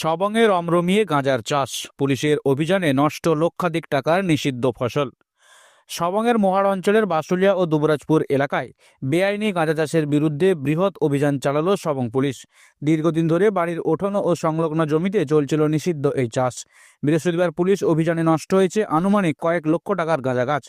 সবংয়ে রমরমিয়ে গাঁজার চাষ। পুলিশের অভিযানে নষ্ট লক্ষাধিক টাকার নিষিদ্ধ ফসল। সবংয়ের মহাড় অঞ্চলের বাসুলিয়া ও দুবরাজপুর এলাকায় বেআইনি গাঁজা চাষের বিরুদ্ধে বৃহৎ অভিযান চালালো সবং পুলিশ। দীর্ঘদিন ধরে বাড়ির ওঠন ও সংলগ্ন জমিতে চলছিল নিষিদ্ধ এই চাষ। বৃহস্পতিবার পুলিশ অভিযানে নষ্ট হয়েছে আনুমানিক কয়েক লক্ষ টাকার গাঁজা গাছ।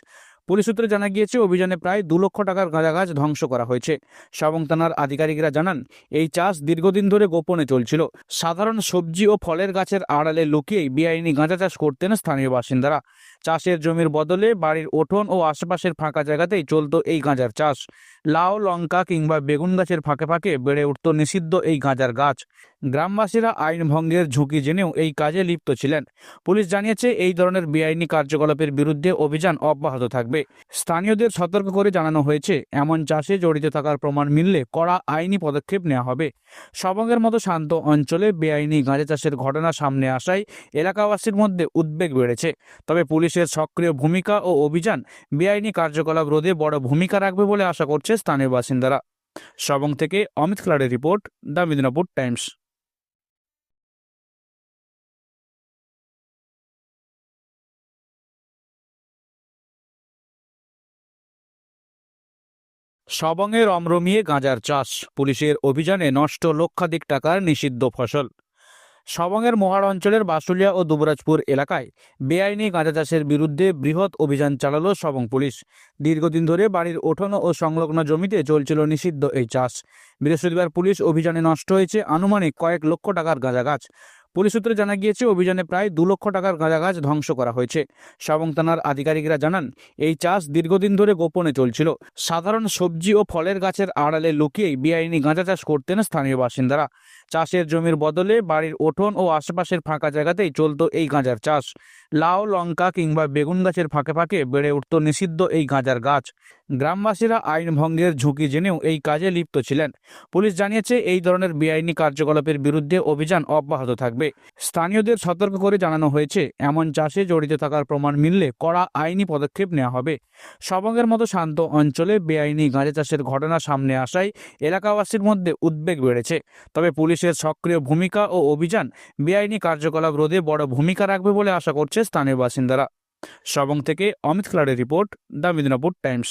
পুলিশ সূত্রে জানা গিয়েছে, অভিযানে প্রায় দু লক্ষ টাকার গাঁজা গাছ ধ্বংস করা হয়েছে। সাবং থানার আধিকারিকরা জানান, এই চাষ দীর্ঘদিন ধরে গোপনে চলছিল। সাধারণ সবজি ও ফলের গাছের আড়ালে লুকিয়েই বেআইনি গাঁজা চাষ করতেন স্থানীয় বাসিন্দারা। চাষের জমির বদলে বাড়ির উঠোন ও আশেপাশের ফাঁকা জায়গাতেই চলত এই গাঁজার চাষ। লাউ, লঙ্কা কিংবা বেগুন গাছের ফাঁকে ফাঁকে বেড়ে উঠত নিষিদ্ধ এই গাঁজার গাছ। গ্রামবাসীরা আইন ভঙ্গের ঝুঁকি জেনেও এই কাজে লিপ্ত ছিলেন। পুলিশ জানিয়েছে এই ধরনের বেআইনি কার্যকলাপের বিরুদ্ধে অভিযান অব্যাহত থাকবে। স্থানীয়দের সতর্ক করে জানানো হয়েছে, এমন চাষে জড়িত থাকার প্রমাণ মিললে কড়া আইনি পদক্ষেপ নেওয়া হবে। সবংয়ের মতো শান্ত অঞ্চলে বেআইনি গাঁজা চাষের ঘটনা সামনে আসায় এলাকাবাসীর মধ্যে উদ্বেগ বেড়েছে। তবে পুলিশের সক্রিয় ভূমিকা ও অভিযান বেআইনি কার্যকলাপ রোধে বড় ভূমিকা রাখবে বলে আশা করছে স্থানীয় বাসিন্দারা। সবং থেকে অমিত খালারের রিপোর্ট দ্য মিদনাপুর টাইমস। সবংয়ে রমরমিয়ে গাঁজার চাষ, পুলিশের অভিযানে নষ্ট লক্ষাধিক টাকার নিষিদ্ধ ফসল। সবংয়ের মহাড় অঞ্চলের বাসুলিয়া ও দুবরাজপুর এলাকায় বেআইনি গাঁজা চাষের বিরুদ্ধে বৃহৎ অভিযান চালালো সবং পুলিশ। দীর্ঘদিন ধরে বাড়ির ওঠন ও সংলগ্ন জমিতে চলছিল নিষিদ্ধ এই চাষ। বৃহস্পতিবার পুলিশ অভিযানে নষ্ট হয়েছে আনুমানিক কয়েক লক্ষ টাকার গাঁজা গাছ। পুলিশ সূত্রে জানা গিয়েছে, অভিযানে প্রায় দু লক্ষ টাকার গাঁজা গাছ ধ্বংস করা হয়েছে। সবং থানার আধিকারিকরা জানান, এই চাষ দীর্ঘদিন ধরে গোপনে চলছিল। সাধারণ সবজি ও ফলের গাছের আড়ালে লুকিয়েই বেআইনি গাঁজা চাষ করতেন স্থানীয় বাসিন্দারা। চাষের জমির বদলে বাড়ির উঠোন ও আশেপাশের ফাঁকা জায়গাতেই চলতো এই গাঁজার চাষ। লাউ, লঙ্কা কিংবা বেগুন গাছের ফাঁকে ফাঁকে বেড়ে উঠত নিষিদ্ধ এই গাঁজার গাছ। গ্রামবাসীরা আইন ভঙ্গের ঝুঁকি জেনেও এই কাজে লিপ্ত ছিলেন। পুলিশ জানিয়েছে এই ধরনের বেআইনি কার্যকলাপের বিরুদ্ধে অভিযান অব্যাহত থাকবে। স্থানীয়দের সতর্ক করে জানানো হয়েছে, এমন চাষে জড়িত থাকার প্রমাণ মিললে কড়া আইনি পদক্ষেপ নেওয়া হবে। সবংয়ের মতো শান্ত অঞ্চলে বেআইনি গাঁজা চাষের ঘটনা সামনে আসায় এলাকাবাসীর মধ্যে উদ্বেগ বেড়েছে। তবে পুলিশের সক্রিয় ভূমিকা ও অভিযান বেআইনি কার্যকলাপ রোধে বড় ভূমিকা রাখবে বলে আশা করছে স্থানীয় বাসিন্দারা। সবং থেকে অমিত খেলারের রিপোর্ট দা মিদিনাপুর টাইমস।